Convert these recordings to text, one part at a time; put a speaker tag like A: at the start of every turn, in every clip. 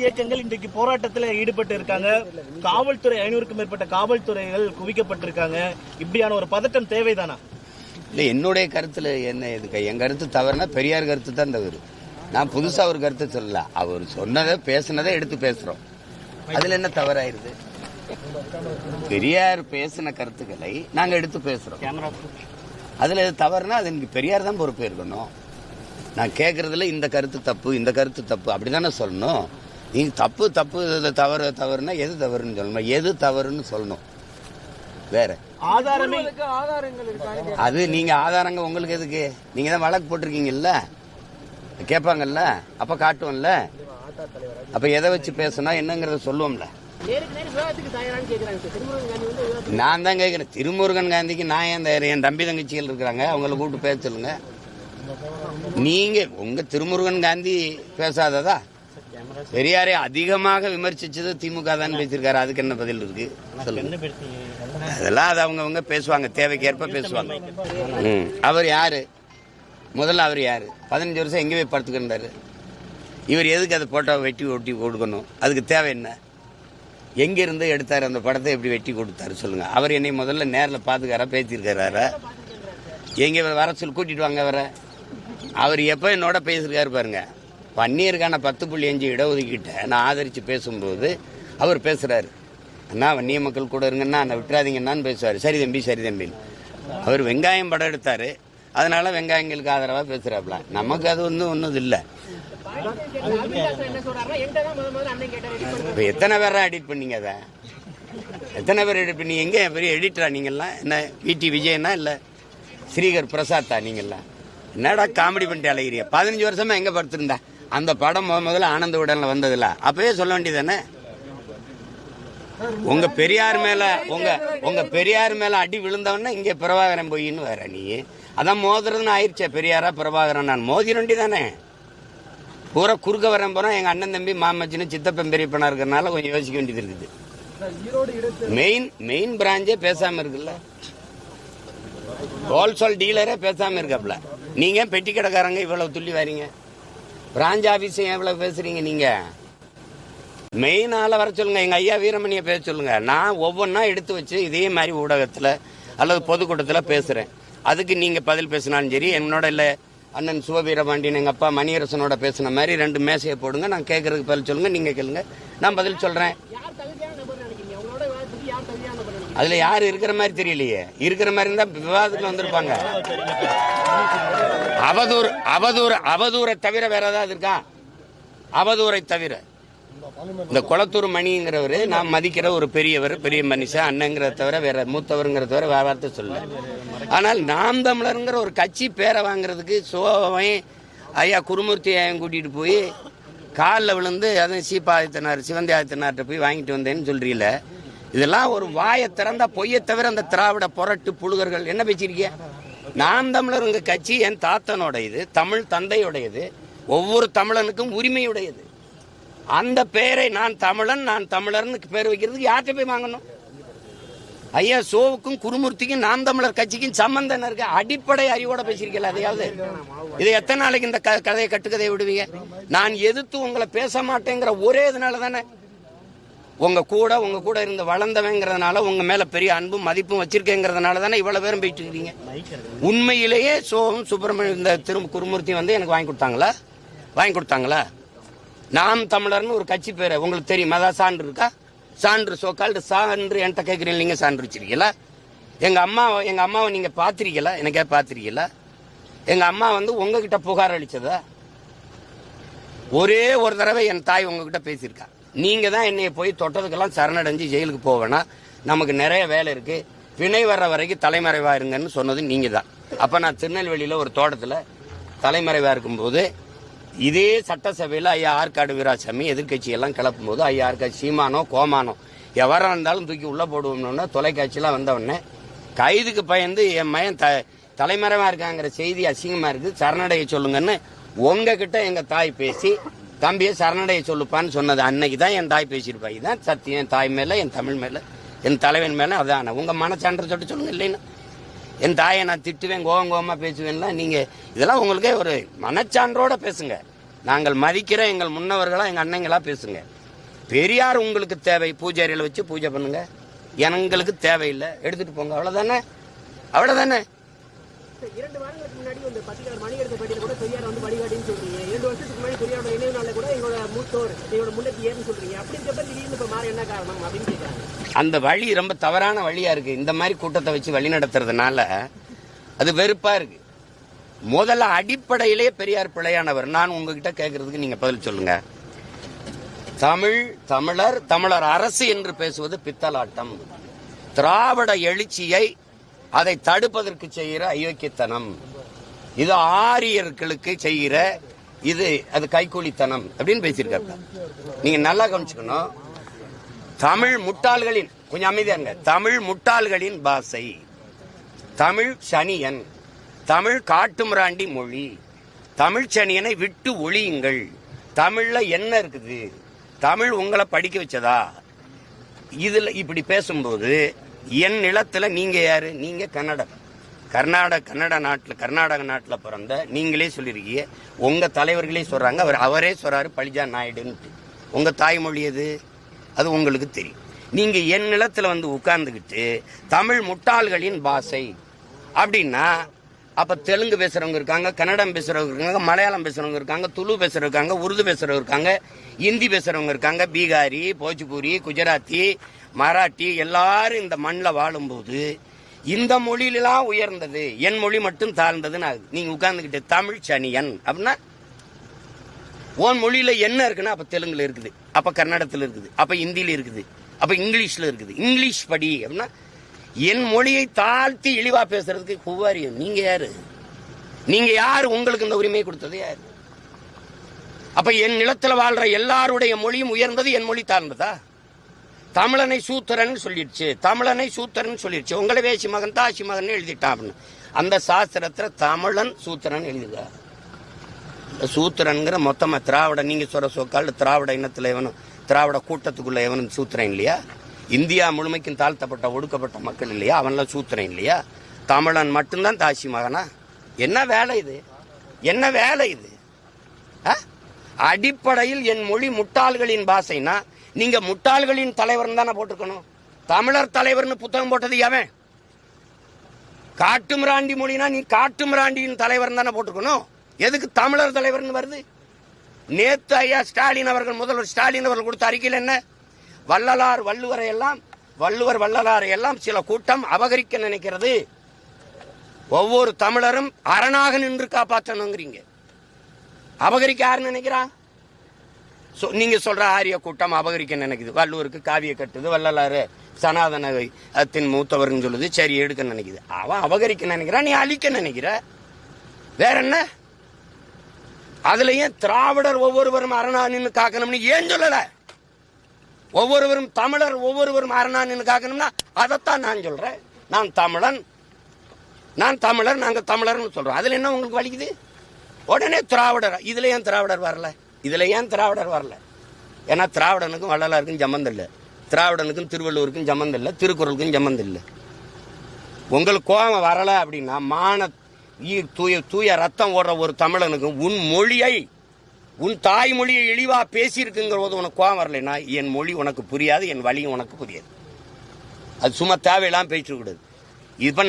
A: இயக்கங்கள் இன்றைக்கு போராட்டத்தில் ஈடுபட்டு இருக்காங்க. காவல்துறை ஐநூறுக்கும் மேற்பட்ட காவல்துறைகள் குவிக்கப்பட்டிருக்காங்க. இப்படியான ஒரு பதட்டம் தேவைதானா?
B: இல்லை என்னுடைய கருத்தில் என்ன இதுக்கு என் கருத்து தவறுனா பெரியார் கருத்து தான் தவறு நான் புதுசாக ஒரு கருத்தை சொல்லல. அவர் சொன்னதை பேசினதை எடுத்து பேசுகிறோம் அதில் என்ன தவறாயிருது? பெரியார் பேசின கருத்துக்களை நாங்கள் எடுத்து பேசுகிறோம் அதில் எது தவறுனா அது எனக்கு பெரியார் தான் பொறுப்பு இருக்கணும் நான் கேட்குறதுல இந்த கருத்து தப்பு இந்த கருத்து தப்பு அப்படி தானே சொல்லணும். நீங்க தப்பு தப்பு தவறு தவறுனா எது தவறுன்னு சொல்லணும்? எது தவறுன்னு சொல்லணும். வேற.
A: ஆதாரமே
B: அது நீங்க ஆதாரங்க உங்களுக்கு எதுக்கு? நீங்க தான் வழக்கு போட்டிருக்கீங்கல்ல? கேட்பாங்கல்ல? அப்ப காட்டுவோம்ல? அப்ப எதை வச்சு பேசணும் என்னங்கறத சொல்லுவோம்ல. நான் தான் கேட்கிறேன் திருமுருகன் காந்திக்கு நான் ஏன் தயார் என் தம்பி தங்கச்சிகள் இருக்கிறாங்க? அவங்கள கூப்பிட்டு பேச சொல்லுங்க. நீங்க உங்க திருமுருகன் காந்தி பேசாததா? பெரியாரை அதிகமாக விமர்சிச்சது திமுக தான் பேசியிருக்காரு. அதுக்கு என்ன பதில் இருக்கு? சொல்லுங்க. அதெல்லாம் அது அவங்கவங்க பேசுவாங்க. தேவைக்கேற்ப பேசுவாங்க. ம். அவர் யாரு? முதல்ல அவர் யாரு? பதினஞ்சு வருஷம் எங்கே போய் படுத்துக்கிட்டாரு இவர் எதுக்கு அதை போட்டோ வெட்டி ஒட்டி கொடுக்கணும்? அதுக்கு தேவை என்ன? எங்கிருந்து எடுத்தார் அந்த படத்தை எப்படி வெட்டி கொடுத்தாரு சொல்லுங்க. அவர் என்னை முதல்ல நேரில் பார்த்துக்காரா பேசியிருக்காரா எங்கே வர சொல்லி கூட்டிட்டு வாங்க அவரை? அவர் எப்போ என்னோட பேசியிருக்காரு பாருங்க. வன்னியருக்கான பத்து புள்ளி அஞ்சு இடஒதுக்கீட்டை நான் ஆதரித்து பேசும்போது அவர் பேசுகிறாரு அண்ணா வன்னிய மக்கள் கூட இருங்கன்னா நான் விட்டுறாதீங்கன்னான்னு பேசுவார். சரி தம்பி சரி தம்பின்னு அவர் வெங்காயம் படம் எடுத்தார். அதனால வெங்காயங்களுக்கு ஆதரவாக பேசுகிறாப்புல நமக்கு அது ஒன்றும் ஒன்றும் இல்லை. இப்போ எத்தனை பேராக எடிட் பண்ணீங்க அதை? எத்தனை பேர் எடிட் பண்ணி எங்கே பெரிய எடிட்டரா நீங்கள்லாம்? என்ன விடி விஜயனா இல்லை? ஸ்ரீகர் பிரசாத்தா நீங்கள்லாம்? என்னடா காமெடி பண்ணிட்டு அலைகிறிய பதினஞ்சு வருஷமா எங்கே படுத்திருந்தா? அந்த படம் முத முதல்ல ஆனந்த உடனில் வந்ததில்ல அப்பவே சொல்ல வேண்டியதானே உங்க பெரியார் மேல உங்க உங்க பெரியார் மேல அடி விழுந்தவொடனே இங்க பிரபாகரன் போயின்னு வேற நீ. அதான் மோதுறதுன்னு ஆயிடுச்சே பெரியாரா பிரபாகரன் நான். மோதிர வேண்டி தானே பூரா குறுக்க வரேன் போறோம் எங்க அண்ணன் தம்பி மாமச்சின்னு சித்தப்பன் பெரியப்பனா இருக்கிறனால கொஞ்சம் யோசிக்க வேண்டியது இருக்குது. மெயின் மெயின் பிராஞ்சே பேசாம இருக்குல்ல? ஹோல்சேல் டீலரே பேசாம இருக்காப்ல. நீங்க பெட்டி கடைக்காரங்க இவ்வளவு துள்ளி வரீங்க? பிரான்ச் ஆபீஸ் எவ்வளவு பேசுறீங்க நீங்க? மெயின் ஆளை வர சொல்லுங்க எங்க ஐயா வீரமணியை பேச சொல்லுங்க. நான் ஒவ்வொன்றா எடுத்து வச்சு இதே மாதிரி ஊடகத்தில் அல்லது பொதுக்கூட்டத்தில் பேசுறேன். அதுக்கு நீங்க பதில் பேசினாலும் சரி என்னோட இல்லை அண்ணன் சிவவீரபாண்டியன் எங்கள் அப்பா மணியரசனோட பேசின மாதிரி ரெண்டு மேசையை போடுங்க நான் கேட்கறதுக்கு பதில் சொல்லுங்க நீங்கள் கேளுங்க. நான் பதில் சொல்கிறேன் அதுல யார் இருக்கிற மாதிரி தெரியலையே. இருக்கிற மாதிரி இருந்தா விவாதத்துல வந்திருப்பாங்க. அவதூறு அவதூறு அவதூறை தவிர வேற ஏதாவது இருக்கா? அவதூரை தவிர. இந்த குளத்தூர் மணிங்கிறவர் நான் மதிக்கிற ஒரு பெரியவர் பெரிய மனுஷன் அண்ணங்கிறத தவிர வேற மூத்தவருங்கிறத தவிர வேற வார்த்தை சொல்ல ஆனால் நாம் தமிழருங்கிற ஒரு கட்சி பேரை வாங்குறதுக்கு சோவை ஐயா குருமூர்த்தி ஐயன் கூட்டிட்டு போய் காலில் விழுந்து அதுவும் சீப்பாதித்தனார் சிவந்தி ஆதித்தனார்கிட்ட போய் வாங்கிட்டு வந்தேன்னு சொல்றீல இதெல்லாம் ஒரு வாயை திறந்த பொய்யை தவிர அந்த திராவிட புரட்டு புழுகர்கள் என்ன பேசியிருக்கீங்க? நாம் தமிழருங்க கட்சி என் தாத்தனுடையது தமிழ் தந்தையுடையது ஒவ்வொரு தமிழனுக்கும் உரிமையுடையது. அந்த பெயரை நான் தமிழன் நான் தமிழர்னு பேர் வைக்கிறதுக்கு யார்கிட்ட போய் வாங்கணும்? ஐயா சோவுக்கும் குருமூர்த்திக்கும் நாம் தமிழர் கட்சிக்கும் சம்பந்தம் இருக்கு? அடிப்படை அறிவோட பேசியிருக்கல அதையாவது? இது எத்தனை நாளைக்கு இந்த க- கதையை கட்டுக்கதையை விடுவீங்க? நான் எதிர்த்து உங்களை பேச மாட்டேங்கிற ஒரே இதனால தானே உங்க கூட உங்க கூட இருந்து வளர்ந்தவங்கிறதுனால உங்க மேல பெரிய அன்பும் மதிப்பும் வச்சிருக்கேங்கிறதுனால தானே இவ்வளவு பேரும் போயிட்டு இருக்கீங்க? உண்மையிலேயே சோகம் சுப்பிரமணியம் இந்த திரு குருமூர்த்தி வந்து எனக்கு வாங்கி கொடுத்தாங்களா? வாங்கி கொடுத்தாங்களா? நாம் தமிழர்னு ஒரு கட்சி பேர். உங்களுக்கு தெரியும். அதான் சான்று இருக்கா? சான்று சோக்கால்டு சான்று என்கிட்ட கேட்குறீங்க நீங்கள் சான்று வச்சிருக்கீங்களா? எங்கள் அம்மா எங்கள் அம்மாவை நீங்கள் பார்த்துருக்கீங்களா எனக்கே பார்த்துருக்கீங்களா எங்கள் அம்மா வந்து உங்ககிட்ட புகார் அளித்ததா ஒரே ஒரு தடவை என் தாய் உங்ககிட்ட பேசியிருக்கா. நீங்கள் தான் என்னைய போய் தொட்டதுக்கெல்லாம் சரணடைஞ்சு ஜெயிலுக்கு போவேன்னா நமக்கு நிறைய வேலை இருக்குது வினை வர்ற வரைக்கும் தலைமறைவா இருங்கன்னு சொன்னது நீங்கள் தான். அப்போ நான் திருநெல்வேலியில் ஒரு தோட்டத்தில் தலைமறைவாக இருக்கும்போது இதே சட்டசபையில் ஐயா ஆற்காடு வீராசாமி எதிர்கட்சியெல்லாம் கிளப்பும் போது ஐயா ஆற்காடு சீமானோ கோமானோ எவராக இருந்தாலும் தூக்கி உள்ளே போடுவோம்னு தொலைக்காட்சியெல்லாம் வந்தவொடனே கைதுக்கு பயந்து என் மயன் த தலைமறைவாக இருக்காங்கிற செய்தி அசிங்கமாக இருக்குது சரணடைய சொல்லுங்கன்னு உங்ககிட்ட எங்கள் தாய் பேசி தம்பியை சரணடைய சொல்லுப்பான்னு சொன்னது அன்னைக்கு தான் என் தாய் பேசியிருப்பா. இதுதான் சத்தியம். என் தாய் மேலே என் தமிழ் மேலே என் தலைவன் மேலே அதான. உங்கள் மனச்சான்ற சொல்லிட்டு சொல்லுங்க இல்லைன்னா. என் தாயை நான் திட்டுவேன் கோவம் கோவமாக பேசுவேன்லாம் நீங்கள் இதெல்லாம் உங்களுக்கே ஒரு மனச்சான்றோடு பேசுங்க. நாங்கள் மதிக்கிற எங்கள் முன்னவர்களாக எங்கள் அன்னைங்களாக பேசுங்க. பெரியார் உங்களுக்கு தேவை. பூஜை வச்சு பூஜை பண்ணுங்க. எங்களுக்கு தேவையில்லை. எடுத்துகிட்டு போங்க. அவ்வளோதானே அவ்வளோதானே
C: இரண்டு வாரங்களுக்கு முன்னாடி இந்த பேட்டியில் கூட பெரியார் வந்து வழிகாட்டின்னு சொல்றீங்க இரண்டு வருஷத்துக்கு முன்னாடி பெரியாரோட நினைவு நாளில் கூட எங்களோட மூத்தோர் எங்களோட முன்னேற்றியர்னு சொல்றீங்க. அப்படி திடீர்னு இப்போ மாற என்ன காரணம் அப்படின்னு கேட்குறாங்க
B: அந்த வழி ரொம்ப தவறான வழியா இருக்கு. இந்த மாதிரி கூட்டத்தை வச்சு வழி நடத்துறதுனால அது வெறுப்பா இருக்கு. முதல்ல அடிப்படையிலே பெரியார் பிழையானவர் நான் உங்ககிட்ட கேட்கறதுக்கு நீங்க பதில் சொல்லுங்க. தமிழ் தமிழர் தமிழர் அரசு என்று பேசுவது பித்தலாட்டம். திராவிட எழுச்சியை அதை தடுப்பதற்கு செய்கிற அயோக்கியத்தனம். இது ஆரியர்களுக்கு செய்கிற இது அது கைக்கூலித்தனம் அப்படின்னு பேசியிருக்காரு நீங்க நல்லா கவனிச்சுக்கணும். தமிழ் முட்டாள்களின் கொஞ்சம் அமைதியா இருங்க. தமிழ் முட்டாள்களின் பாஷை தமிழ் சனியன். தமிழ் காட்டுமிராண்டி மொழி. தமிழ் சனியனை விட்டு ஒழியுங்கள். தமிழ்ல என்ன இருக்குது? தமிழ் உங்களை படிக்க வச்சதா? இதுல இப்படி பேசும்போது என் நிலத்துல நீங்க யாரு? நீங்க கன்னடம். கர்நாடக கன்னட நாட்டில் கர்நாடக நாட்டில் பிறந்த நீங்களே சொல்லியிருக்கீங்க உங்கள் தலைவர்களே சொல்கிறாங்க அவர் அவரே சொல்கிறாரு பழிஜா நாயுடுன்ட்டு. உங்கள் தாய்மொழி எது? அது உங்களுக்கு தெரியும். நீங்கள் என் நிலத்தில் வந்து உட்கார்ந்துக்கிட்டு தமிழ் முட்டாள்களின் பாஷை அப்படின்னா அப்போ தெலுங்கு பேசுகிறவங்க இருக்காங்க கன்னடம் பேசுகிறவங்க இருக்காங்க மலையாளம் பேசுகிறவங்க இருக்காங்க துளு பேசுகிறவங்க இருக்காங்க உருது பேசுகிறவங்க இருக்காங்க இந்தி பேசுகிறவங்க இருக்காங்க பீகாரி போஜ்பூரி குஜராத்தி மராட்டி எல்லாரும் இந்த மண்ணில் வாழும்போது இந்த மொழியிலாம் உயர்ந்தது என் மொழி மட்டும் தாழ்ந்ததுன்னு ஆகுது. நீங்க உட்கார்ந்துக்கிட்டு தமிழ் சனியன் அப்படின்னா உன் மொழியில என்ன இருக்குன்னா அப்ப தெலுங்குல இருக்குது அப்ப கன்னடத்துல இருக்குது அப்ப ஹிந்தியில இருக்குது அப்ப இங்கிலீஷ்ல இருக்குது. இங்கிலீஷ் படி அப்படின்னா என் மொழியை தாழ்த்தி இழிவா பேசுறதுக்கு குவாரியம் நீங்க யாரு? நீங்க யாரு? உங்களுக்கு இந்த உரிமையை கொடுத்தது யாரு? அப்ப என் நிலத்தில் வாழ்ற எல்லாருடைய மொழியும் உயர்ந்தது என் மொழி தாழ்ந்ததா? தமிழனை சூத்திரன் சொல்லிடுச்சு. தமிழனை சூத்திரன் சொல்லிடுச்சு. உங்களை வேசி மகன் தாசி மகன் எழுதிட்டான் அப்படின்னு. அந்த சாஸ்திரத்துல தமிழன் சூத்திரன் எழுதுகிறார் சூத்திரன்கிற மொத்தமாக திராவிட நீங்கள் சொல்கிற சொக்கால் திராவிட இனத்தில் எவனும் திராவிட கூட்டத்துக்குள்ளே எவனும் சூத்திரன் இல்லையா? இந்தியா முழுமைக்கும் தாழ்த்தப்பட்ட ஒடுக்கப்பட்ட மக்கள் இல்லையா? அவன்லாம் சூத்திரன் இல்லையா? தமிழன் மட்டும்தான் தாசி மகனா? என்ன வேலை இது? என்ன வேலை இது? ஆ? அடிப்படையில் என் மொழி முட்டாள்களின் பாஷைனா நீங்க முட்டாள்களின் தலைவர் தானே போட்டிருக்கணும். தமிழர் தலைவர்னு புத்தகம் போட்டது எவன்? காட்டுமிராண்டி மொழினா நீ காட்டுமிராண்டியின் தலைவர் தானே போட்டிருக்கணும். எதுக்கு தமிழர் தலைவர்னு வருது? நேத்து ஐயா ஸ்டாலின் அவர்கள் முதல்வர் ஸ்டாலின் அவர்கள் கொடுத்த அறிக்கையில் என்ன? வள்ளலார் வள்ளுவரை எல்லாம் வள்ளுவர் வள்ளலாரை எல்லாம் சில கூட்டம் அபகரிக்க நினைக்கிறது. ஒவ்வொரு தமிழரும் அரணாக நின்று காப்பாற்றணுங்கிறீங்க. அபகரிக்க யாருன்னு நினைக்கிறா? சொ- நீங்கள் சொல்கிற ஆரிய கூட்டம் அபகரிக்க நினைக்குது. வள்ளுவருக்கு காவிய கட்டுது வள்ளலாறு சனாதன அத்தின் மூத்தவர்னு சொல்லுது சரி எடுக்க நினைக்குது. அவன் அபகரிக்க நினைக்கிறான் நீ அழிக்க நினைக்கிற. வேற என்ன? அதுல ஏன் திராவிடர் ஒவ்வொருவரும் அரணா நின்று காக்கணும்னு ஏன் சொல்லல? ஒவ்வொருவரும் தமிழர் ஒவ்வொருவரும் அரணா நின்று காக்கணும்னா அதைத்தான் நான் சொல்றேன். நான் தமிழன் நான் தமிழர் நாங்கள் தமிழர்னு சொல்றோம். அதுல என்ன உங்களுக்கு வலிக்குது? உடனே திராவிடர் இதுல ஏன் திராவிடர் வரல? இதில் ஏன் திராவிடர் வரல? ஏன்னா திராவிடனுக்கும் வள்ளலாருக்கும் சம்மந்தம் இல்லை. திராவிடனுக்கும் திருவள்ளுவருக்கும் சம்மந்தம் இல்லை திருக்குறளுக்கும் சம்மந்தம் இல்லை. உங்களுக்கு கோபம் வரலை அப்படின்னா மான தூய தூய ரத்தம் ஓடுற ஒரு தமிழனுக்கும் உன் மொழியை உன் தாய்மொழியை இழிவாக பேசியிருக்குங்கிற போது உனக்கு கோபம் வரலைன்னா என் மொழி உனக்கு புரியாது என் வழியும் உனக்கு புரியாது. அது சும்மா தேவையில்லாமல் பேசிட்டு கூடாது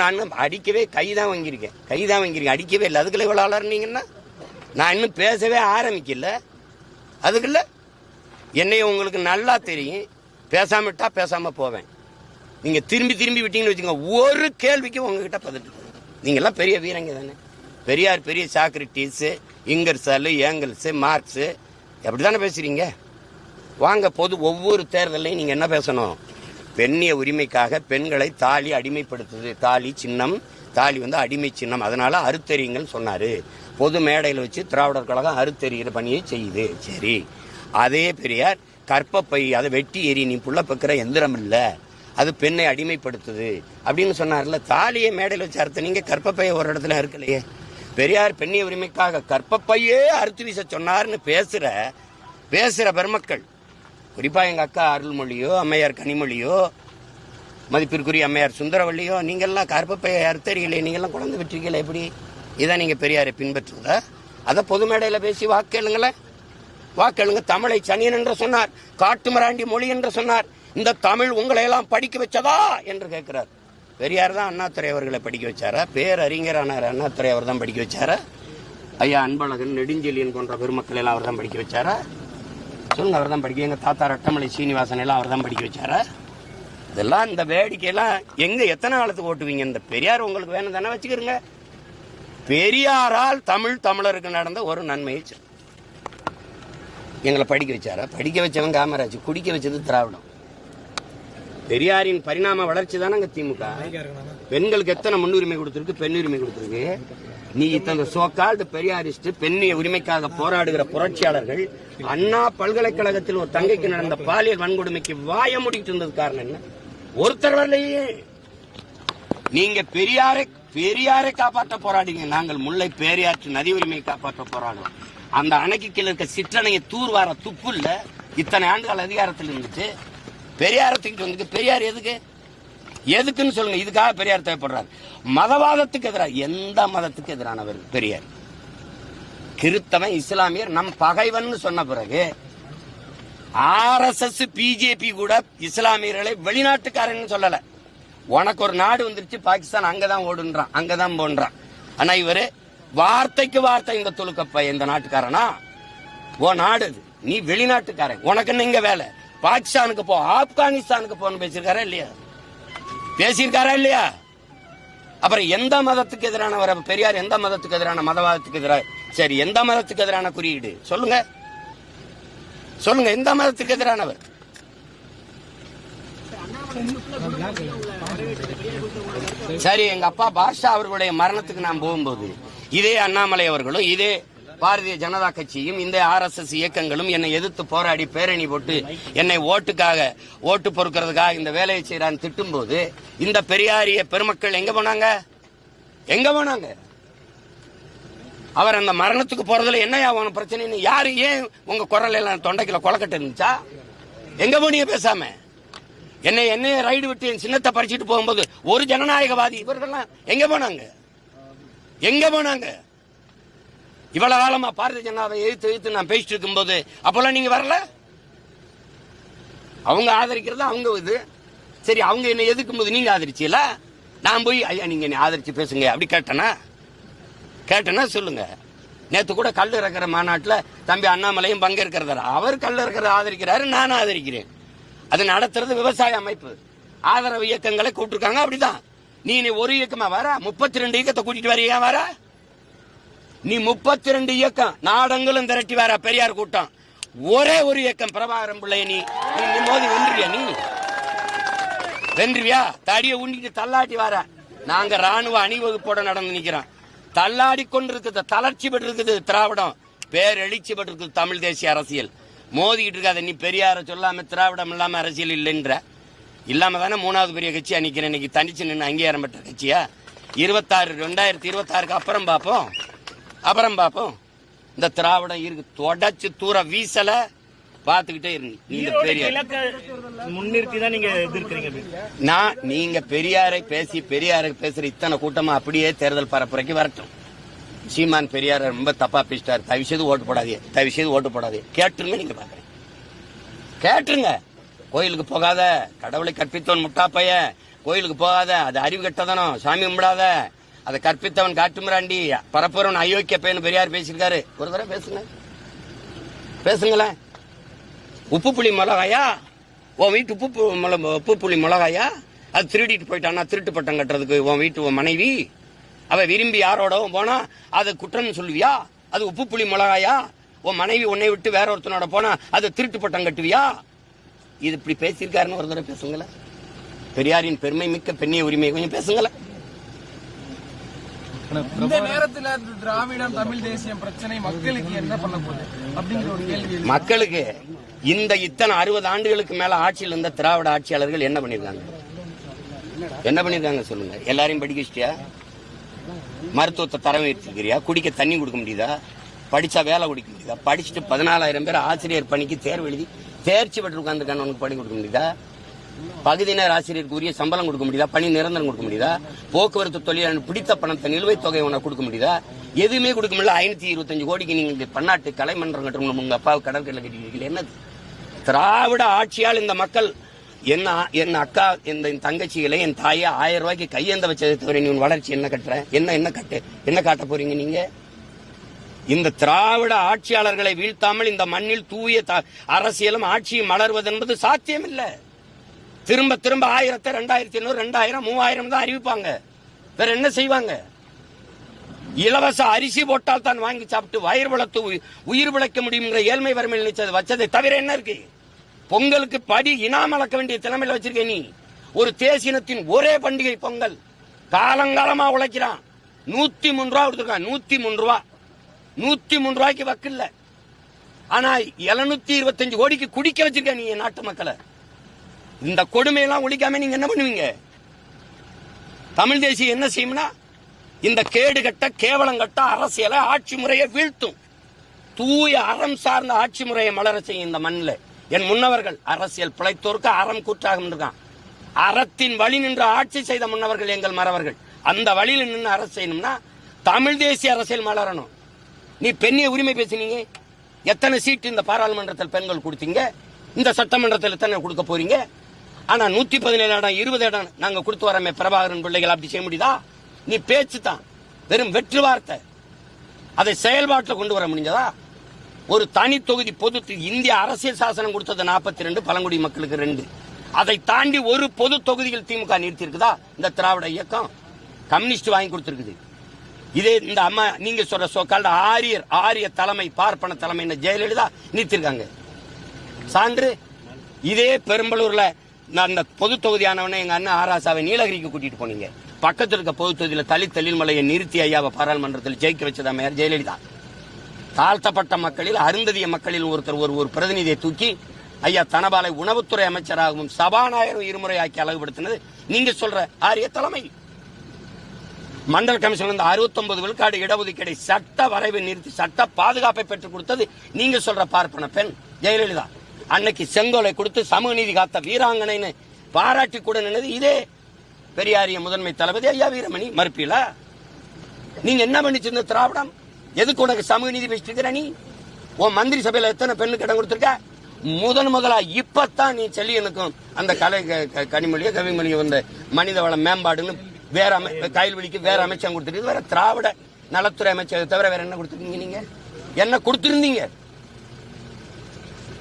B: நான் அடிக்கவே கை தான் வாங்கியிருக்கேன். கை தான் வாங்கியிருக்கேன். அடிக்கவே இல்லை. அதுக்குள்ள இவ்வளோ அலர்னீங்கன்னா நான் இன்னும் பேசவே ஆரம்பிக்கல. அதுக்குள்ள என்னைய உங்களுக்கு நல்லா தெரியும். பேசாம விட்டா பேசாம போவேன். நீங்க திரும்பி திரும்பி விட்டீங்கன்னு வச்சுக்கோங்க ஒரு கேள்விக்கு உங்ககிட்ட பதில் நீங்க எல்லாம் பெரிய வீரங்க தானே. பெரியார் பெரிய சாக்ரட்டிஸ் இங்கர்சாலு ஏங்கல்ஸ் மார்க்ஸ் அப்படி தானே பேசுறீங்க? வாங்க பொது ஒவ்வொரு தேர்தலையும் நீங்க என்ன பேசணும்? பெண்ணிய உரிமைக்காக பெண்களை தாலி அடிமைப்படுத்துது. தாலி சின்னம் தாலி வந்து அடிமை சின்னம். அதனால அறுத்தறிங்கன்னு சொன்னாரு. பொது மேடையில் வச்சு திராவிடர் கழகம் அறுத்தெறிகிற பணியை செய்யுது. சரி. அதே பெரியார் கற்பப்பை அதை வெட்டி எறி நீ புள்ள பக்கிற எந்திரம் இல்லை. அது பெண்ணை அடிமைப்படுத்துது. அப்படின்னு சொன்னார்ல தாலியை மேடையில் வச்சு அறுத்த நீங்கள் கற்பப்பையை ஒரு இடத்துல இருக்கலையே பெரியார் பெண்ணிய உரிமைக்காக கற்பப்பையே அறுத்து வீச சொன்னார்னு பேசுகிற பேசுகிற பெருமக்கள். குறிப்பா எங்கள் அக்கா அருள்மொழியோ அம்மையார் கனிமொழியோ மதிப்பிற்குரிய அம்மையார் சுந்தரவள்ளியோ நீங்கள்லாம் கற்பப்பையை அறுத்தறிகளே நீங்கள்லாம் குழந்தை பெற்றீங்களே எப்படி? இதான் நீங்க பெரியாரை பின்பற்றுங்க. அதை பொது மேடையில் பேசி வாக்கு வாக்கெழுங்க தமிழை சனியன் என்று சொன்னார். காட்டுமராண்டி மொழி என்று சொன்னார். இந்த தமிழ் உங்களை எல்லாம் படிக்க வச்சதா என்று கேட்கிறார். பெரியார் தான் அண்ணாத்துறை அவர்களை படிக்க வச்சாரா? பேரறிஞரானார் அண்ணாத்துறை அவர் தான் படிக்க வச்சாரா? ஐயா அன்பழகன் நெடுஞ்செழியன் போன்ற பெருமக்கள் எல்லாம் அவர் தான் படிக்க வச்சாரா? சொல்லுங்க அவர் தான் படிக்க எங்கள் தாத்தா ரட்டமலை சீனிவாசன் எல்லாம் அவர் தான் படிக்க வச்சாரா? இதெல்லாம் இந்த வேடிக்கையெல்லாம் எங்கே எத்தனை காலத்துக்கு ஓட்டுவீங்க? இந்த பெரியார் உங்களுக்கு வேணும் தானே வச்சுக்கிறீங்க. பெரியாரால் தமிழ் தமிழருக்கு நடந்த ஒரு நன்மையை எங்களை படிக்க வச்சாரா? படிக்க வச்சவன் காமராஜ் குடிக்க வச்சது திராவிடம். பெரியாரின் பரிணாம வளர்ச்சி தானே திமுக. பெண்களுக்கு எத்தனை முன்னுரிமை கொடுத்திருக்கு? பெண் உரிமை கொடுத்திருக்கு. நீ இத்தனை சோக்கால்டு பெரியாரிஸ்ட் பெண்ணிய உரிமைக்காக போராடுகிற புரட்சியாளர்கள் அண்ணா பல்கலைக்கழகத்தில் ஒரு தங்கைக்கு நடந்த பாலியல் வன்கொடுமைக்கு வாய முடிக்கிட்டு இருந்தது காரணம் என்ன? ஒருத்தர் வரலையே. நீங்க பெரியாரை பெரியாரை காப்பாற்ற போராடிங்க. நாங்கள் முல்லை பேரியாற்று நதி உரிமையை காப்பாற்ற போராடுவோம். அந்த அணைக்கு கீழே இருக்க சிற்றணையை தூர்வார துப்பு இல்ல இத்தனை ஆண்டுகள் அதிகாரத்தில் இருந்துட்டு பெரியாரத்துக்கு வந்து பெரியார் எதுக்கு? எதுக்குன்னு சொல்லுங்க. இதுக்காக பெரியார் தேவைப்படுறாரு. மதவாதத்துக்கு எதிராக எந்த மதத்துக்கு எதிரானவர் பெரியார்? கிறித்தவன் இஸ்லாமியர் நம் பகைவன் சொன்ன பிறகு ஆர்எஸ்எஸ் பிஜேபி கூட இஸ்லாமியர்களை வெளிநாட்டுக்காரன்னு சொல்லலை. உனக்கு ஒரு நாடு வந்துருச்சு பாகிஸ்தான் அங்கதான் ஓடுன்றான் அங்கதான் போன்றான். ஆனா இவரு வார்த்தைக்கு வார்த்தை இந்த துளுக்கப்ப இந்த நாட்டுக்காரனா? ஓ நாடு இது. நீ வெளிநாட்டுக்காரன். உனக்கு என்ன இங்க வேலை? பாகிஸ்தானுக்கு போ ஆப்கானிஸ்தானுக்கு போன்னு பேசியிருக்காரா இல்லையா? பேசியிருக்காரா இல்லையா? அப்புறம் எந்த மதத்துக்கு எதிரானவர் பெரியார் எந்த மதத்துக்கு எதிரான மதவாதத்துக்கு எதிராக சரி எந்த மதத்துக்கு எதிரான குறியீடு? சொல்லுங்க. சொல்லுங்க எந்த மதத்துக்கு எதிரானவர்? சரி எங்க அப்பா பாஷா அவர்களுடைய மரணத்துக்கு நான் போகும்போது இதே அண்ணாமலை அவர்களும் இதே பாரதிய ஜனதா கட்சியும் இந்த ஆர்எஸ்எஸ் இயக்கங்களும் என்னை எதிர்த்து போராடி பேரணி போட்டு என்னை ஓட்டுக்காக ஓட்டு பொறுக்கிறதுக்காக இந்த வேலையை செய்யறான்னு திட்டும்போது இந்த பெரியாரிய பெருமக்கள் எங்க போனாங்க? எங்க போனாங்க? அவர் அந்த மரணத்துக்கு போறதுல என்னையா உனக்கு பிரச்சனைன்னு யாரு ஏன் உங்க குரல் எல்லாம் தொண்டைக்குள்ள கொலக்கட்டு இருந்துச்சா? எங்க போனீங்க பேசாம? என்னை என்னைய ரைடு விட்டு என் சின்னத்தை பறிச்சுட்டு போகும்போது ஒரு ஜனநாயகவாதி இவர்கள்லாம் எங்க போனாங்க? எங்க போனாங்க? இவ்வளவு காலமா பாரதிய ஜனதாவை எதிர்த்து எதிர்த்து நான் பேசிட்டு இருக்கும்போது அப்பெல்லாம் நீங்க வரல? அவங்க ஆதரிக்கிறது அவங்க இது. சரி அவங்க என்னை எதிர்க்கும் போது நீங்க ஆதரிச்சீல நான் போய் ஐயா நீங்க என்னை ஆதரிச்சு பேசுங்க அப்படி கேட்டனா? கேட்டனா? சொல்லுங்க. நேத்து கூட கல் இறக்குற மாநாட்டில் தம்பி அண்ணாமலையும் பங்கேற்கிறதா அவர் கல் இறக்கிறத ஆதரிக்கிறாரு நான் ஆதரிக்கிறேன். அது நடத்துறது விவசாய அமைப்பு. ஆதரவு இயக்கங்களை கூப்பிட்டுருக்காங்க அப்படிதான். நீ நீ ஒரு இயக்கமா வர? முப்பத்தி ரெண்டு இயக்கத்தை கூட்டிட்டு வரியா வர? நீ முப்பத்தி ரெண்டு இயக்கம் நாடங்களும் திரட்டி வர பெரியார் கூட்டம். ஒரே ஒரு இயக்கம் பிரபாகரம் பிள்ளை நீ நீ மோதி வென்றியா நீ? வென்றுவியா தடிய உண்டிட்டு தள்ளாட்டி வர. நாங்க ராணுவ அணிவகுப்போட நடந்து நிக்கிறோம். தள்ளாடி கொண்டிருக்குது தளர்ச்சி பெற்றிருக்குது திராவிடம். பேரெழுச்சி பெற்றிருக்குது தமிழ் தேசிய அரசியல். மோதிக்கிட்டு இருக்காத நீ பெரியார சொல்லாம திராவிடம் இல்லாம அரசியல் இல்லைன்ற. இல்லாம தானே மூணாவது பெரிய கட்சியா நிக்கிறேன் இன்னைக்கு தனிச்சு நின்று அங்கீகாரம் பெற்ற கட்சியா? இருபத்தாறு ரெண்டாயிரத்தி இருபத்தாறுக்கு அப்புறம் பார்ப்போம் அப்புறம் பார்ப்போம் இந்த திராவிடம் இருக்கு தொடச்சு தூர வீசல பார்த்துக்கிட்டே இருங்க நீங்க
A: ஈரோடு
B: பெரிய
A: கிழக்க முன்னிறுத்தி தான் நீங்க எதிர்க்கிறீங்க.
B: நான் நீங்க பெரியாரை பேசி பெரியாரை பேசுற இத்தனை கூட்டமா அப்படியே தேர்தல் பரப்புரைக்கு வரட்டும். சீமான் பெரியார் ரொம்ப தப்பா பேசிட்டார். தயவு செய்து ஓட்டு போடாதே. தயவு செய்து ஓட்டு போடாதே. கேட்டுருங்க நீங்க பாக்குறேன். கேட்டுருங்க. கோயிலுக்கு போகாத. கடவுளை கற்பித்தவன் முட்டாப்பைய கோயிலுக்கு போகாத. அது அறிவு கட்டதானோ சாமி கும்பிடாத. அதை கற்பித்தவன் காட்டுமிராண்டி. பரப்புறவன் அயோக்கிய பையன் பெரியார் பேசியிருக்காரு. ஒரு தடவை பேசுங்க. பேசுங்களேன். உப்பு புளி மிளகாயா? உன் வீட்டு உப்பு பு- உப்பு புளி மிளகாயா? அது திருடிட்டு போயிட்டானா திருட்டு பட்டம் கட்டுறதுக்கு உன் வீட்டு உன் மனைவி? அவ விரும்பி யாரோடவும் போனா அது குற்றம்னு சொல்லுவியா? அது உப்பு புளி மிளகாயா? உன் மனைவி உன்னை விட்டு வேற ஒருத்தனோட போனா அது திருட்டு பட்டம் கட்டுவியா? இது இப்படி பேசியிருக்காருன்னு ஒரு தடவை பேசுங்களேன் பெரியாரின் பெருமை மிக்க பெண்ணிய உரிமை கொஞ்சம் பேசுங்களேன்
D: இந்த நேரத்துல திராவிடம் தமிழ் தேசியம் பிரச்சனை மக்களுக்கு என்ன பண்ண போகுது? அப்படிங்கிற ஒரு கேள்வி.
B: மக்களுக்கு இந்த இத்தனை அறுபது ஆண்டுகளுக்கு மேல ஆட்சியில் இருந்த திராவிட ஆட்சியாளர்கள் என்ன பண்ணிருக்காங்க என்ன பண்ணிருக்காங்க சொல்லுங்க. எல்லாரையும் படிக்க வச்சிட்டியா? மருத்துவத்தை தரம் உயர்த்திருக்கிறியா குடிக்க தண்ணி கொடுக்க முடியுதா? படிச்சா வேலை கொடுக்க முடியுதா? படிச்சுட்டு பதினாலாயிரம் பேர் ஆசிரியர் பணிக்கு தேர்வு எழுதி தேர்ச்சி பெற்று உட்காந்துருக்கான உனக்கு பணி கொடுக்க முடியுதா? பகுதி நேர ஆசிரியருக்கு உரிய சம்பளம் கொடுக்க முடியுதா? பணி நிரந்தரம் கொடுக்க முடியுதா? போக்குவரத்து தொழிலாளர் பிடித்த பணத்தை நிலுவைத் தொகை உனக்கு கொடுக்க முடியுதா? எதுவுமே கொடுக்க முடியல. ஐநூத்தி இருபத்தஞ்சு கோடிக்கு நீங்க பன்னாட்டு கலைமன்றம் கட்டுறவங்க உங்க அப்பாவுக்கு கடற்கரை கட்டிருக்கீங்க என்னது? திராவிட ஆட்சியால் இந்த மக்கள் என்ன என் அக்கா இந்த என் தங்கச்சிகளை என் தாயை ஆயிரம் ரூபாய்க்கு கையேந்த வச்சதை தவிர நீ உன் வளர்ச்சி என்ன கட்டுற? என்ன என்ன கட்டு? என்ன காட்ட போறீங்க நீங்க? இந்த திராவிட ஆட்சியாளர்களை வீழ்த்தாமல் இந்த மண்ணில் தூய த- அரசியலும் ஆட்சியும் மலர்வது என்பது சாத்தியமில்லை. திரும்ப திரும்ப ஆயிரத்தை ரெண்டாயிரத்தி ஐநூறு ரெண்டாயிரம் மூவாயிரம் தான் அறிவிப்பாங்க. வேற என்ன செய்வாங்க? இலவச அரிசி போட்டால் தான் வாங்கி சாப்பிட்டு வயிறு வளர்த்து உயிர் பிழைக்க முடியுங்கிற ஏழ்மை வறுமையில் நினைச்சது வச்சதை தவிர என்ன இருக்கு? பொங்கலுக்கு படி இனாம் அளக்க வேண்டிய திறமையில வச்சிருக்க நீ. ஒரு தேசினத்தின் ஒரே பண்டிகை பொங்கல். காலங்காலமா உழைக்கிறான். நூத்தி மூணு ரூபா கொடுத்துருக்கான். நூத்தி மூணு ரூபா. நூத்தி மூணு ரூபாய்க்கு வக்கில்ல ஆனா எழுநூத்தி இருபத்தஞ்சு கோடிக்கு குடிக்க வச்சிருக்க நீ என் நாட்டு மக்களை. இந்த கொடுமையெல்லாம் ஒழிக்காம நீங்க என்ன பண்ணுவீங்க? தமிழ் தேசியம் என்ன செய்யும்னா இந்த கேடு கட்ட கேவலம் கட்ட அரசியலை ஆட்சி முறையை வீழ்த்தும். தூய அறம் சார்ந்த ஆட்சி முறையை மலர செய்யும் இந்த மண்ணில். என் முன்னவர்கள் அரசியல் பிழைத்தோருக்கு அறம் கூற்றாகும் இருக்கான் அறத்தின் வழி நின்று ஆட்சி செய்த முன்னவர்கள் எங்கள் மறவர்கள். அந்த வழியில் நின்று அரசு செய்யணும்னா தமிழ் தேசிய அரசியல் மலரணும். நீ பெண்ணிய உரிமை பேசினீங்க. எத்தனை சீட்டு இந்த பாராளுமன்றத்தில் பெண்கள் கொடுத்தீங்க? இந்த சட்டமன்றத்தில் எத்தனை கொடுக்க போறீங்க? ஆனால் நூற்றி பதினேழு இடம் இருபது இடம் நாங்கள் கொடுத்து வரமே பிரபாகரன் பிள்ளைகள் அப்படி செய்ய முடியுதா? நீ பேச்சு தான் வெறும் வெற்று வார்த்தை. அதை செயல்பாட்டில் கொண்டு வர முடிஞ்சதா? ஒரு தனி தொகுதி பொது இந்திய அரசியல் சாசனம் கொடுத்தது நாற்பத்தி ரெண்டு பழங்குடி மக்களுக்கு ரெண்டு. அதை தாண்டி ஒரு பொது தொகுதிகள் திமுக நிறுத்தியிருக்குதா? இந்த திராவிட இயக்கம் கம்யூனிஸ்ட் வாங்கி கொடுத்துருக்குது. இதே இந்த அம்மா நீங்க சொல்ற சோக்கால்ட ஆரியர் ஆரிய தலைமை பார்ப்பன தலைமை ஜெயலலிதா நிறுத்திருக்காங்க சான்று இதே பெரும்பலூர்ல நான் அந்த பொது தொகுதியானவனே எங்க அண்ணன் ஆராசாவை நீலகிரிக்கு கூட்டிட்டு போனீங்க. பக்கத்தில் இருக்க பொது தொகுதியில் தலித் தலில்மலையை நிறுத்தி ஐயாவை பாராளுமன்றத்தில் ஜெயிக்க வச்சதா மேயர் ஜெயலலிதா? தாழ்த்தப்பட்ட மக்களில் அருந்ததிய மக்களில் ஒருத்தர் ஒரு ஒரு பிரதிநிதியை தூக்கி ஐயா தனபாலை உணவுத்துறை அமைச்சராகவும் சபாநாயகரும் இருமுறை ஆக்கி அழகுபடுத்தினது. நீங்க சொல்ற ஆரிய தலைமை. மண்டல் கமிஷன் வந்து 69 விழுக்காடு இடஒதுக்கீடை சட்ட வரைவை நிறுத்தி சட்ட பாதுகாப்பை பெற்றுக் கொடுத்தது நீங்க சொல்ற பார்ப்பன பெண் ஜெயலலிதா. அன்னைக்கு செங்கோலை கொடுத்து சமூக நீதி காத்த வீராங்கனைன்னு பாராட்டி கூட நின்னது இதே பெரியாரிய முதன்மை தளபதி ஐயா வீரமணி மறுப்பீல நீங்க என்ன பண்ணிச்சிருந்த திராவிடம்? எதுக்கு உனக்கு சமூக நீதி பேசிட்டு இருக்கிற நீ? உன் மந்திரி சபையில எத்தனை பெண்ணுக்கு இடம் கொடுத்துருக்க? முதன் முதலா இப்பத்தான் நீ சொல்லி எனக்கும் அந்த கலை க- க- கனிமொழியோ கவிமொழியோ வந்த மனித வள மேம்பாடுன்னு வேற அமை கைல்வெளிக்கு வேற அமைச்சகம் கொடுத்துருக்கு வேற திராவிட நலத்துறை அமைச்சகம் தவிர வேற என்ன கொடுத்துருக்கீங்க நீங்க? என்ன கொடுத்துருந்தீங்க?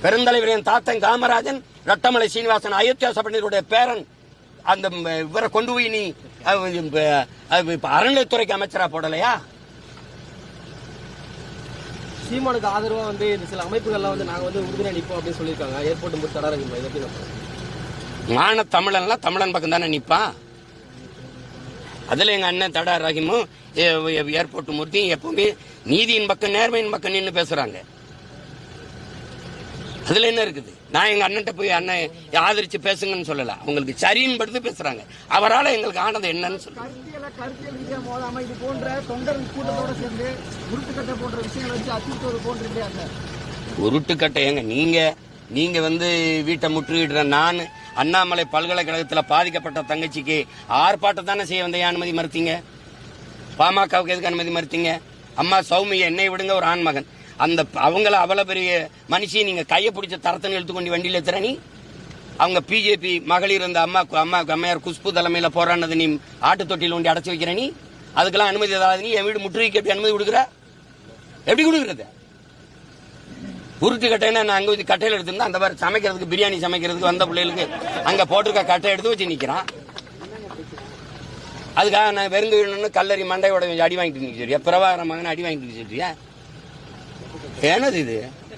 B: பெருந்தலைவர் என் தாத்தன் காமராஜன் ரட்டமலை சீனிவாசன் அயோத்தியா சபையினருடைய பேரன் அந்த இவரை கொண்டு போய் நீ அஹ், அறநிலையத்துறைக்கு அமைச்சரா போடலையா?
C: சீமானுக்கு ஆதரவாக வந்து இந்த சில அமைப்புகள்லாம் வந்து நாங்கள் வந்து உறுதியாக நிற்போம் அப்படின்னு சொல்லியிருக்காங்க. ஏர்போர்ட் முடிச்சு தடரங்க இதை எப்படி நான்
B: மான தமிழன்லாம் தமிழன் பக்கம் தானே நிற்பான் அதில் எங்கள் அண்ணன் தடா ரஹிமும் ஏர்போர்ட் மூர்த்தியும் எப்பவுமே நீதியின் பக்கம் நேர்மையின் பக்கம் நின்று பேசுகிறாங்க அதில் என்ன இருக்குது? நான் எங்கள் அண்ணன்ட்ட போய் அண்ணன் ஆதரித்து பேசுங்கன்னு சொல்லலை. அவங்களுக்கு சரின்னு படுத்து அவரால் எங்களுக்கு ஆனது என்னன்னு சொல்லுங்க.
E: கருத்தியல் விஷயம் போதாம இது போன்ற தொண்டர் கூட்டத்தோட சேர்ந்து உருட்டுக்கட்டை போன்ற விஷயங்களை வச்சு அச்சுறுத்துவது போன்றிருக்கிறாங்க
B: உருட்டுக்கட்டை ஏங்க நீங்க நீங்க வந்து வீட்டை முற்றுகிடுற நான் அண்ணாமலை பல்கலைக்கழகத்தில் பாதிக்கப்பட்ட தங்கச்சிக்கு ஆர்ப்பாட்டம் தானே செய்ய வந்த அனுமதி மறுத்தீங்க? பாமகவுக்கு எதுக்கு அனுமதி மறுத்தீங்க? அம்மா சௌமிய என்னை விடுங்க ஒரு ஆண்மகன். அந்த அவங்கள அவ்வளோ பெரிய மனுஷியை நீங்கள் கையை பிடிச்ச தரத்தன்னு இழுத்து வண்டியில் வண்டியில நீ? அவங்க பிஜேபி மகளிர் இருந்த அம்மா அம்மா அம்மையார் குஷ்பு தலைமையில போராடினது நீ ஆட்டு தொட்டியில் ஒண்டி அடைச்சி வைக்கிற நீ? அதுக்கெல்லாம் அனுமதி ஏதாவது நீ? என் வீடு முற்றுகைக்கு எப்படி அனுமதி கொடுக்குற? எப்படி கொடுக்குறது? உருட்டு கட்டைன்னா நான் அங்கே வந்து கட்டையில் எடுத்துருந்தா அந்த மாதிரி சமைக்கிறதுக்கு பிரியாணி சமைக்கிறதுக்கு வந்த பிள்ளைகளுக்கு அங்கே போட்டிருக்க கட்டை எடுத்து வச்சு நிற்கிறான் அதுக்காக நான் வெறுங்க கல்லறி மண்டையோட அடி வாங்கிட்டு நிக்க சொல்றியா பிரபாகர மகன் அடி வாங்கிட்டு நிற்கிறியா ஏனது இது?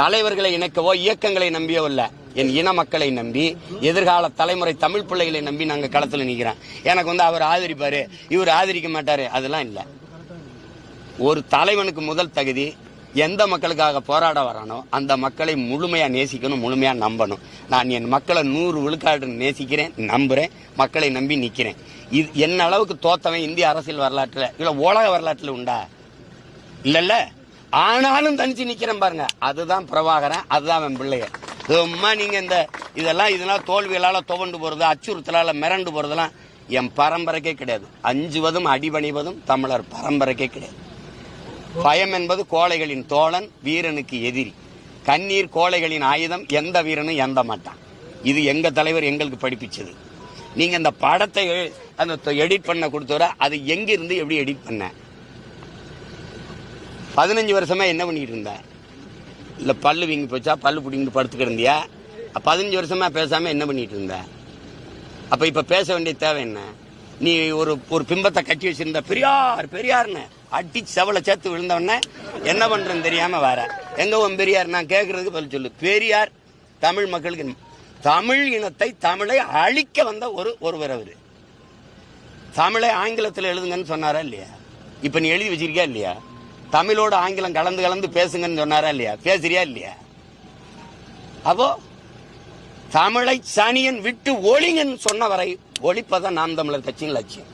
B: தலைவர்களை இணைக்கவோ இயக்கங்களை நம்பியோ இல்ல. என் இன மக்களை நம்பி எதிர்கால தலைமுறை தமிழ் பிள்ளைகளை நம்பி நாங்க களத்துல நிக்கிறோம் எனக்கு வந்து அவர் ஆதரிப்பாரு. இவர் ஆதரிக்க மாட்டாரு. அதெல்லாம் இல்ல. ஒரு தலைவனுக்கு முதல் தகுதி எந்த மக்களுக்காக போராட வரானோ அந்த மக்களை முழுமையா நேசிக்கணும் முழுமையா நம்பணும். நான் என் மக்களை நூறு விழுக்காடு நேசிக்கிறேன் நம்புறேன் மக்களை நம்பி நிக்கிறேன். இது என்ன அளவுக்கு தோத்தவன் இந்திய அரசியல் வரலாற்றுல இல்ல உலக வரலாற்றுல உண்டா? இல்லைல்ல. ஆனாலும் தனிச்சு நிக்கிறேன் பாருங்க. அதுதான் பிரபாகரன் அதுதான் அவன் பிள்ளைய. சும்மா நீங்க இந்த இதெல்லாம் இதெல்லாம் தோல்விகளால துவண்டு போறது அச்சுறுத்தலால மிரண்டு போறதெல்லாம் என் பரம்பரைக்கே கிடையாது. அஞ்சுவதும் அடிபணிவதும் தமிழர் பரம்பரைக்கே கிடையாது. பயம் என்பது கோழைகளின் தோழன் வீரனுக்கு எதிரி. கண்ணீர் கோழைகளின் ஆயுதம் எந்த வீரனும் எந்த மாட்டான். இது எங்க தலைவர் எங்களுக்கு படிப்பிச்சது. நீங்க இந்த படத்தை அந்த எடிட் பண்ண கொடுத்தவரை அது எங்கிருந்து எப்படி எடிட் பண்ண? பதினஞ்சு வருஷமா என்ன பண்ணிட்டு இருந்த? இல்லை பல்லு வீங்கி போச்சா? பல்லு பிடிங்கிட்டு படுத்து கிடந்தியா பதினஞ்சு வருஷமா பேசாமல் என்ன பண்ணிட்டு இருந்த? அப்போ இப்போ பேச வேண்டிய தேவை என்ன? நீ ஒரு ஒரு பிம்பத்தை கட்டி வச்சிருந்த பெரியார் பெரியார்னு அடி செவலை சேர்த்து விழுந்தவொடனே என்ன பண்ணுறேன்னு தெரியாமல் வர. எங்க உன் பெரியார்? நான் கேட்கறதுக்கு பதில் சொல்லு. பெரியார் தமிழ் மக்களுக்கு தமிழ் இனத்தை தமிழை அழிக்க வந்த ஒரு ஒருவர் அவர். தமிழை ஆங்கிலத்தில் எழுதுங்கன்னு சொன்னாரா இல்லையா? இப்போ நீ எழுதி வச்சிருக்கியா இல்லையா? தமிழோட ஆங்கிலம் கலந்து கலந்து பேசுங்கன்னு சொன்னாரா இல்லையா? பேசுறியா இல்லையா? அப்போ தமிழை சனியன் விட்டு ஒளிங்கன்னு சொன்ன வரை ஒழிப்பதான் நாம் தமிழர் கட்சியின் லட்சியம்.